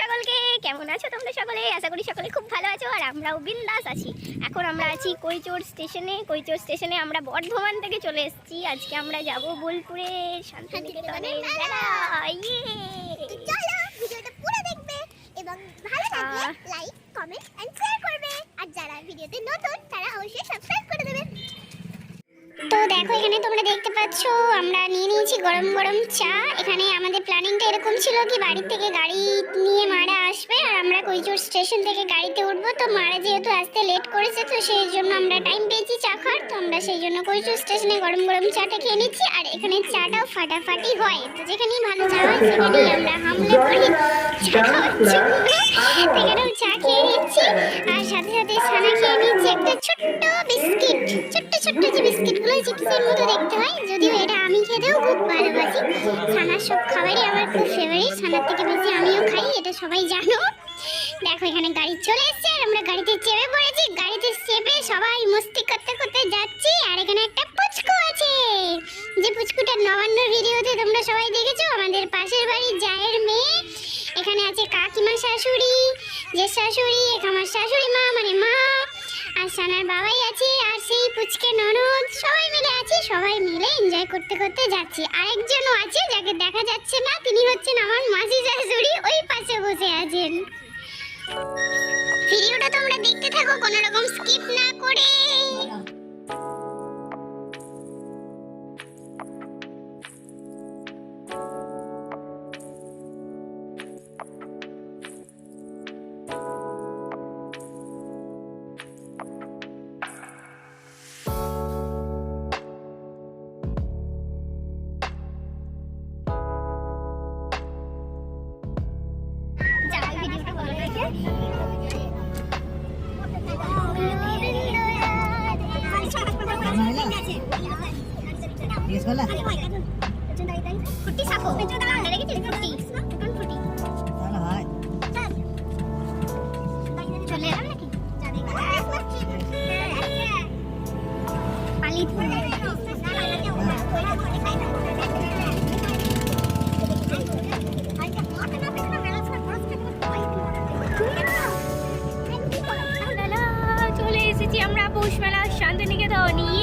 সকলকে কেমন আছো তোমরা সকলে? আশা করি সকলে খুব ভালো আছো আর আমরাও বিন্দাস আছি। এখন আমরা আছি কৈচোর স্টেশনে। কৈচোর স্টেশনে আমরা বর্ধমান থেকে চলে এসেছি। আজকে আমরা যাব বোলপুরে। শান্তিনিকেতনের মেলা ইয়ে। লাইক কমেন্ট এন্ড শেয়ার করবে। আর যারা ভিডিওতে নতুন তারা অবশ্যই সাবস্ক্রাইব করে দেবে। তো দেখো, এখানে তোমরা দেখতে পাচ্ছ, আমরা নিয়ে নিয়েছি গরম গরম চা। এখানে আমাদের প্ল্যানিংটা এরকম ছিল কি বাড়ি থেকে গাড়ি নিয়ে মারা আসবে আর আমরা কৈচোর স্টেশন থেকে গাড়িতে উঠবো। তো মারা যেহেতু আসতে লেট করেছে, তো সেই জন্য আমরা টাইম পেয়েছি চা খাওয়ার। তো আমরা সেই জন্য কৈচোর স্টেশনে গরম গরম চাটা খেয়ে নিচ্ছি আর এখানে চাটাও ফাটাফাটি হয়। তো যেখানেই ভালো চা হয়, সেখানেই আমরা হামলে করি এখানেও চা খেয়ে নিচ্ছি। আর সাথে সাথে ছানা খেয়ে নিচ্ছি একটা ছোট্ট বিস্কিট, ছোট্ট ছোট্ট যে বিস্কিটগুলো চিপসের মতো দেখতে হয়? যদিও এটা আমি খেতেও খুব ভালোবাসি। ছানার সব খাবারই আমার খুব ফেভারিট ছানার থেকে বেশি আমিও খাই, এটা সবাই জানো। দেখো, এখানে গাড়ি চলে এসেছে, আর আমরা গাড়িতে চেপে পড়েছি। গাড়িতে চেপে সবাই মস্তি করতে করতে যাচ্ছি, আর এখানে একটা পুচকু আছে। যে পুচকুটার নবান্ন ভিডিওতে তোমরা সবাই দেখেছ? আমাদের পাশের বাড়ির জায়ের মেয়ে। এখানে আছে কাকিমা শাশুড়ি যে শাশুড়ি এক আমার শাশুড়ি মা মানে মা। আর সানার বাবাই আছে, আর সেই পুচকে ননদ, সবাই মিলে আছি, সবাই মিলে এনজয় করতে করতে যাচ্ছি। আরেকজনও আছে যাকে দেখা যাচ্ছে না, তিনি হচ্ছেন আমার মাসি শাশুড়ি, ওই পাশে বসে আছেন। ভিডিওটা তোমরা দেখতে থাকো কোনো রকম স্কিপ না করে। করলে ফুটি সাপো আমরা রেখেছি ফুটি Tony.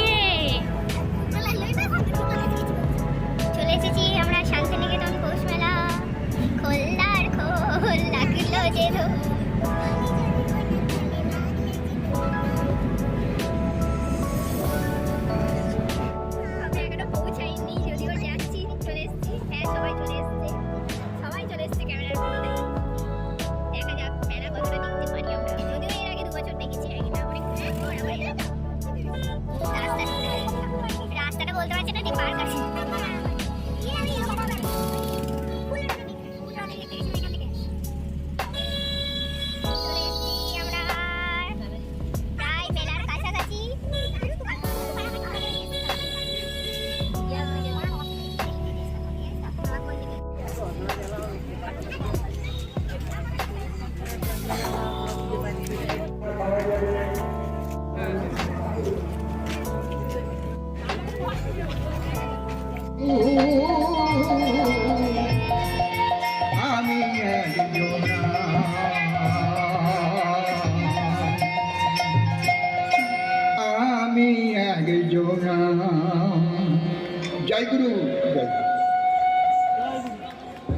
জয় গুরু জয় গুরু।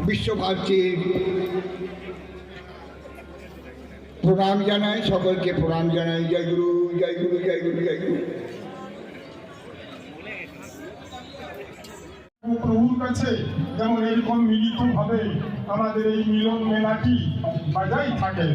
বিশ্বভারতীর প্রণাম জানাই সকলকে, প্রণাম জানাই। জয় গুরু জয় গুরু জয় গুরু জয় গুরু। প্রভুর কাছে যেমন এরকম মিলিতভাবে আমাদের এই মিলন মেলাটি বাজাই থাকে।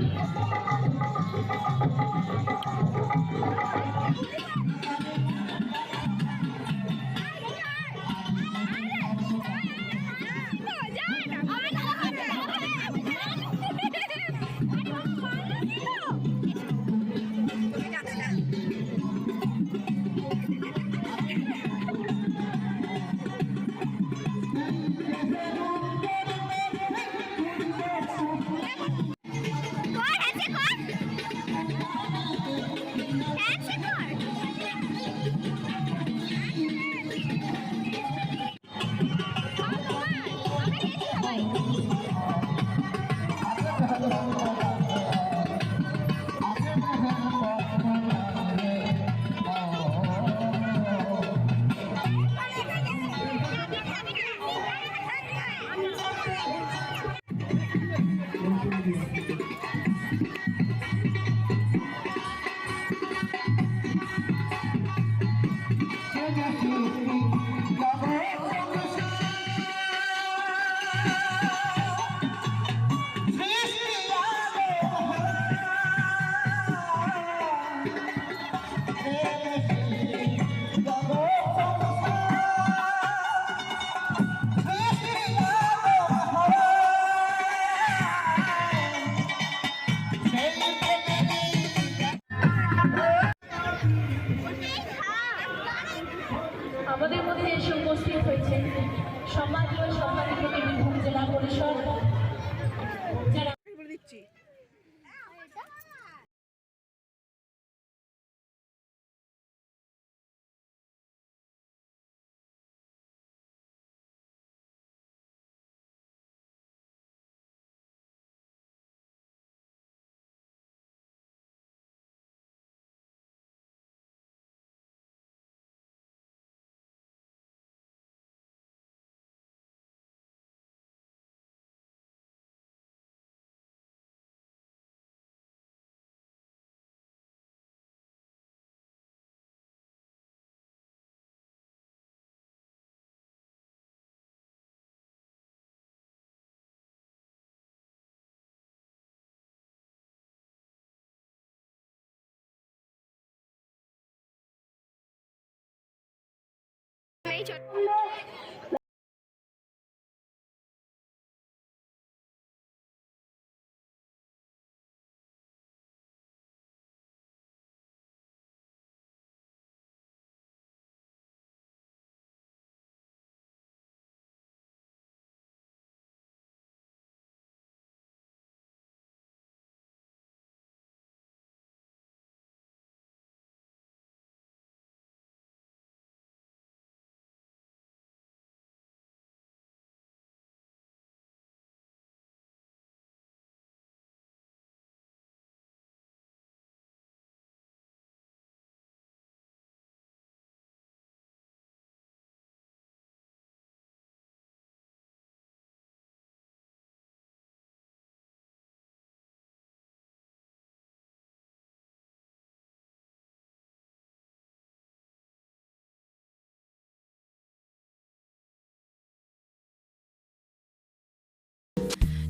উপস্থিত সমাজ সম্মানীয় সম্মানিত বীরভূম জেলা পরিষদ এই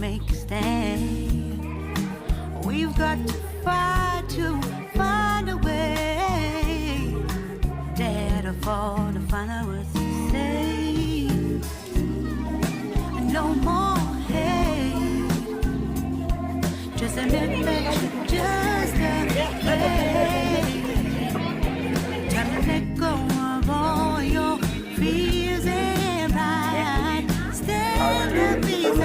make a stand. We've got to fight to find a way. Dare to fall to find out what to say. No more hate. Just admit that you're just afraid.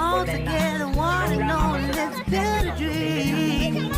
All together, one and all, let's build a dream.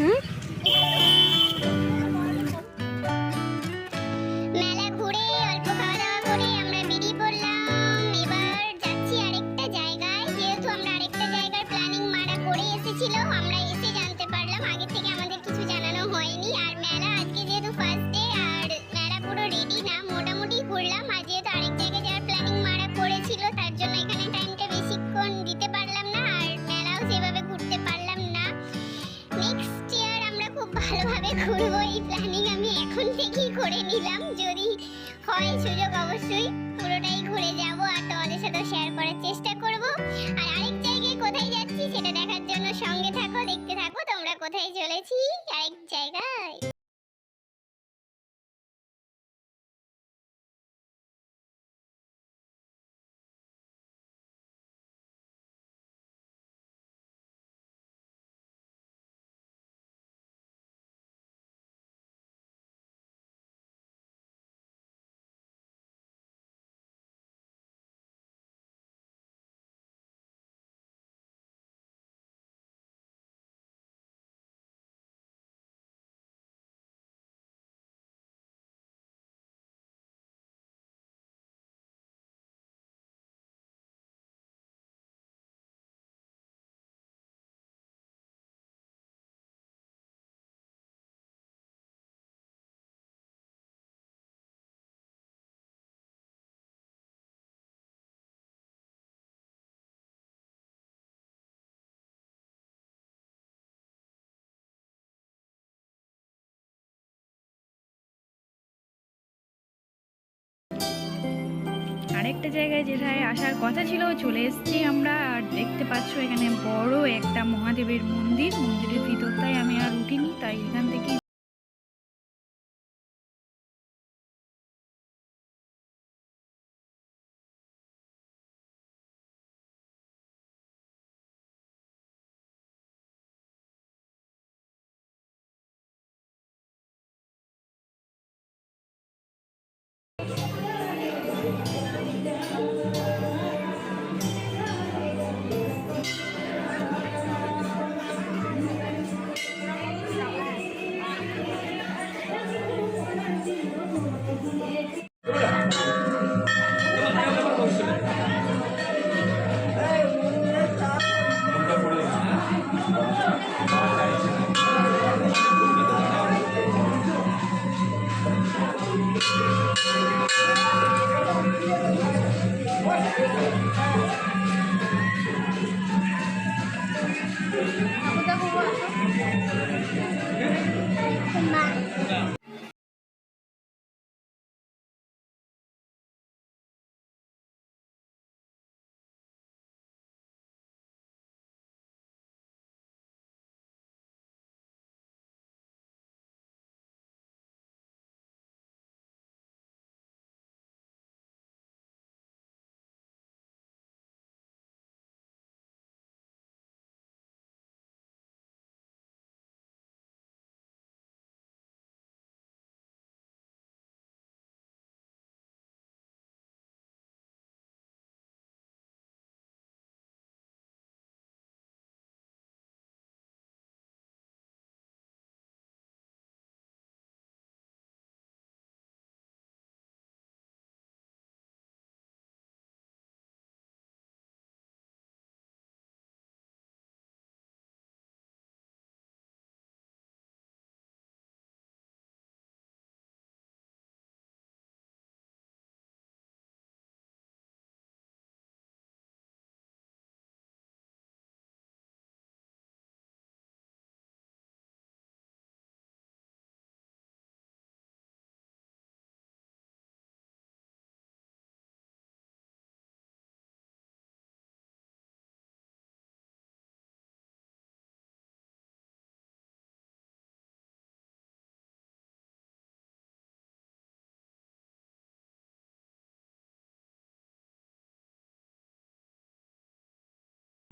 Hmm? সুযোগ অবশ্যই পুরোটাই ঘুরে যাব আর তোমাদের সাথে share করার চেষ্টা করব। আর আরেক জায়গায় কোথায় যাচ্ছি সেটা দেখার জন্য সঙ্গে থাকো, দেখতে থাকো, তোমরা কোথায় চলেছি? আরেক জায়গায়। আরেকটা জায়গায় যেটায় আসার কথা ছিল, চলে এসেছি আমরা। আর দেখতে পাচ্ছ এখানে বড় একটা মহাদেবের মন্দির। মন্দিরের ভিতরটায় আমি আর উঠিনি, তাই এখান থেকে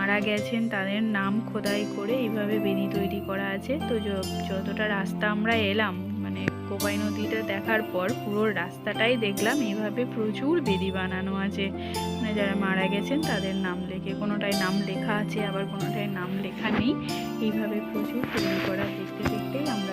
মারা গেছেন, তাদের নাম খোদাই করে এইভাবে বেদি তৈরি করা আছে। তো যতটা রাস্তা আমরা এলাম মানে কোপাই নদীটা দেখার পর পুরো রাস্তাটাই দেখলাম, এইভাবে প্রচুর বেদি বানানো আছে। মানে যারা মারা গেছেন, তাদের নাম লেখে, কোনোটায় নাম লেখা আছে, আবার কোনোটায় নাম লেখা নেই। এইভাবে প্রচুর তৈরি করা দেখতে দেখতেই আমরা